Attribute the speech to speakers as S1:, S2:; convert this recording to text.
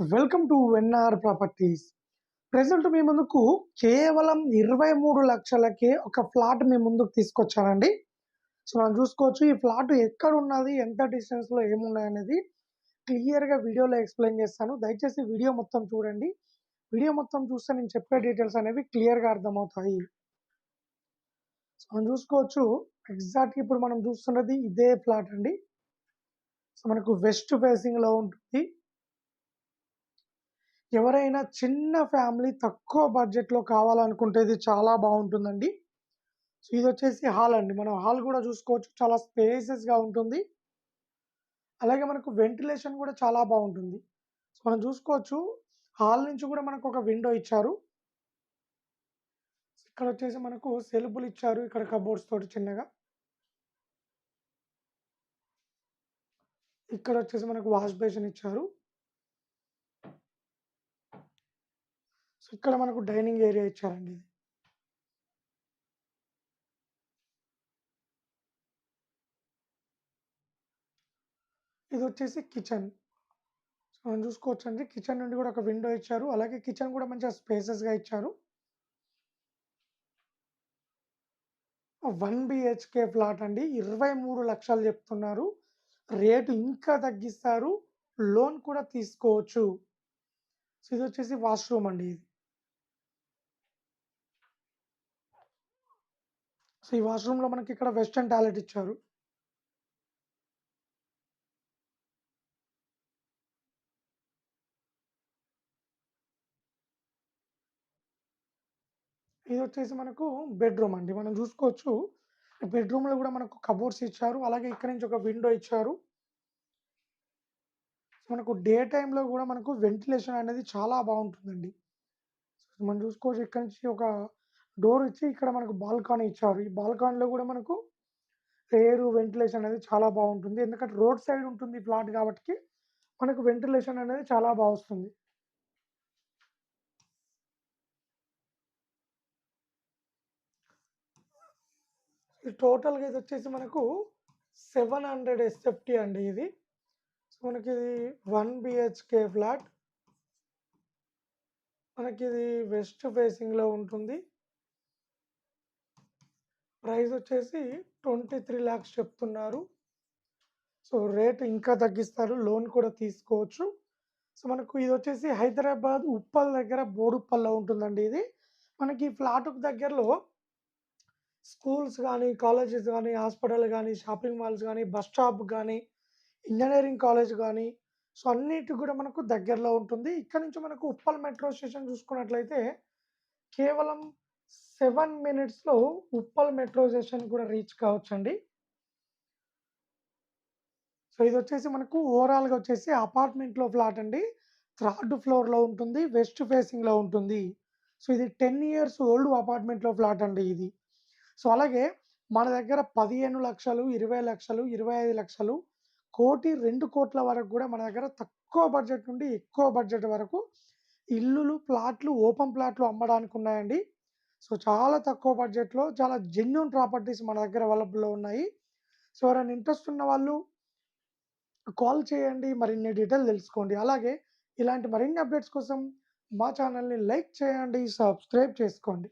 S1: Welcome to NR properties. Present మీ ముందుకు కేవలం ఇరవై మూడు లక్షలకే ఒక ఫ్లాట్ మీ ముందుకు తీసుకొచ్చానండి. సో మనం చూసుకోవచ్చు ఈ ఫ్లాట్ ఎక్కడ ఉన్నది ఎంత డిస్టెన్స్లో ఏమున్నాయి అనేది క్లియర్గా వీడియోలో ఎక్స్ప్లెయిన్ చేస్తాను. దయచేసి వీడియో మొత్తం చూడండి. వీడియో మొత్తం చూస్తే నేను చెప్పే డీటెయిల్స్ అనేవి క్లియర్గా అర్థమవుతాయి. సో మనం చూసుకోవచ్చు ఎగ్జాక్ట్గా ఇప్పుడు మనం చూస్తున్నది ఇదే ఫ్లాట్ అండి. సో మనకు వెస్ట్ ఫేసింగ్లో ఉంటుంది. ఎవరైనా చిన్న ఫ్యామిలీ తక్కువ బడ్జెట్లో కావాలనుకుంటే ఇది చాలా బాగుంటుందండి. సో ఇది వచ్చేసి హాల్ అండి. మనం హాల్ కూడా చూసుకోవచ్చు. చాలా స్పేసెస్గా ఉంటుంది. అలాగే మనకు వెంటిలేషన్ కూడా చాలా బాగుంటుంది. సో మనం చూసుకోవచ్చు. హాల్ నుంచి కూడా మనకు ఒక విండో ఇచ్చారు. ఇక్కడ వచ్చేసి మనకు సెల్ఫులు ఇచ్చారు. ఇక్కడ కబోర్డ్స్ తోటి చిన్నగా. ఇక్కడ వచ్చేసి మనకు వాష్ బేసిన్ ఇచ్చారు. సో ఇక్కడ మనకు డైనింగ్ ఏరియా ఇచ్చారండి ఇది. ఇది వచ్చేసి కిచెన్. సో మనం చూసుకోవచ్చు అండి కిచెన్ నుండి కూడా ఒక విండో ఇచ్చారు. అలాగే కిచెన్ కూడా మంచిగా స్పేసెస్గా ఇచ్చారు. వన్ బిహెచ్కే ఫ్లాట్ అండి. ఇరవై మూడు లక్షలు చెప్తున్నారు. రేటు ఇంకా తగ్గిస్తారు. లోన్ కూడా తీసుకోవచ్చు. సో ఇది వచ్చేసి వాష్రూమ్ అండి ఇది. సో ఈ వాష్రూమ్లో మనకి ఇక్కడ వెస్టర్న్ టాయిలెట్ ఇచ్చారు. ఇది వచ్చేసి మనకు బెడ్రూమ్ అండి. మనం చూసుకోవచ్చు. బెడ్రూమ్లో కూడా మనకు కబోర్డ్స్ ఇచ్చారు. అలాగే ఇక్కడ నుంచి ఒక విండో ఇచ్చారు. మనకు డే టైంలో కూడా మనకు వెంటిలేషన్ అనేది చాలా బాగుంటుందండి. మనం చూసుకోవచ్చు ఇక్కడ నుంచి ఒక డోర్ ఇచ్చి ఇక్కడ మనకు బాల్కానీ ఇచ్చారు. ఈ బాల్కానీలో కూడా మనకు ఎయిర్ వెంటిలేషన్ అనేది చాలా బాగుంటుంది. ఎందుకంటే రోడ్ సైడ్ ఉంటుంది ఫ్లాట్ కాబట్టి మనకు వెంటిలేషన్ అనేది చాలా బాగా వస్తుంది. ఈ టోటల్గా ఇది వచ్చేసి మనకు సెవెన్ హండ్రెడ్ ఎస్ఎఫ్టీ అండి ఇది. సో మనకి ఇది వన్ బిహెచ్కే ఫ్లాట్ మనకి ఇది వెస్ట్ ఫేసింగ్లో ఉంటుంది. ప్రైస్ వచ్చేసి ట్వంటీ త్రీ ల్యాక్స్ చెప్తున్నారు. సో రేట్ ఇంకా తగ్గిస్తారు. లోన్ కూడా తీసుకోవచ్చు. సో మనకు ఇది వచ్చేసి హైదరాబాద్ ఉప్పల్ దగ్గర బోడుప్పల్లో ఉంటుందండి ఇది. మనకి ఫ్లాట్కు దగ్గరలో స్కూల్స్ కానీ కాలేజెస్ కానీ హాస్పిటల్ కానీ షాపింగ్ మాల్స్ కానీ బస్ స్టాప్ కానీ ఇంజనీరింగ్ కాలేజ్ కానీ సో అన్నిటి కూడా మనకు దగ్గరలో ఉంటుంది. ఇక్కడ నుంచి మనకు ఉప్పల్ మెట్రో స్టేషన్ చూసుకున్నట్లయితే కేవలం సెవెన్ మినిట్స్లో ఉప్పల్ మెట్రో స్టేషన్ కూడా రీచ్ కావచ్చండి. సో ఇది వచ్చేసి మనకు ఓవరాల్గా వచ్చేసి అపార్ట్మెంట్లో ఫ్లాట్ అండి. థర్డ్ ఫ్లోర్లో ఉంటుంది వెస్ట్ ఫేసింగ్లో ఉంటుంది. సో ఇది టెన్ ఇయర్స్ ఓల్డ్ అపార్ట్మెంట్లో ఫ్లాట్ అండి ఇది. సో అలాగే మన దగ్గర పదిహేను లక్షలు ఇరవై లక్షలు ఇరవై ఐదు లక్షలు కోటి రెండు కోట్ల వరకు కూడా మన దగ్గర తక్కువ బడ్జెట్ నుండి ఎక్కువ బడ్జెట్ వరకు ఇల్లులు ప్లాట్లు ఓపెన్ ప్లాట్లు అమ్మడానికి ఉన్నాయండి. సో చాలా తక్కువ బడ్జెట్లో చాలా జెన్యున్ ప్రాపర్టీస్ మన దగ్గర అవైలబుల్లో ఉన్నాయి. సో ఎవరైనా ఇంట్రెస్ట్ ఉన్న వాళ్ళు కాల్ చేయండి మరిన్ని డీటెయిల్ తెలుసుకోండి. అలాగే ఇలాంటి మరిన్ని అప్డేట్స్ కోసం మా ఛానల్ని లైక్ చేయండి సబ్స్క్రైబ్ చేసుకోండి.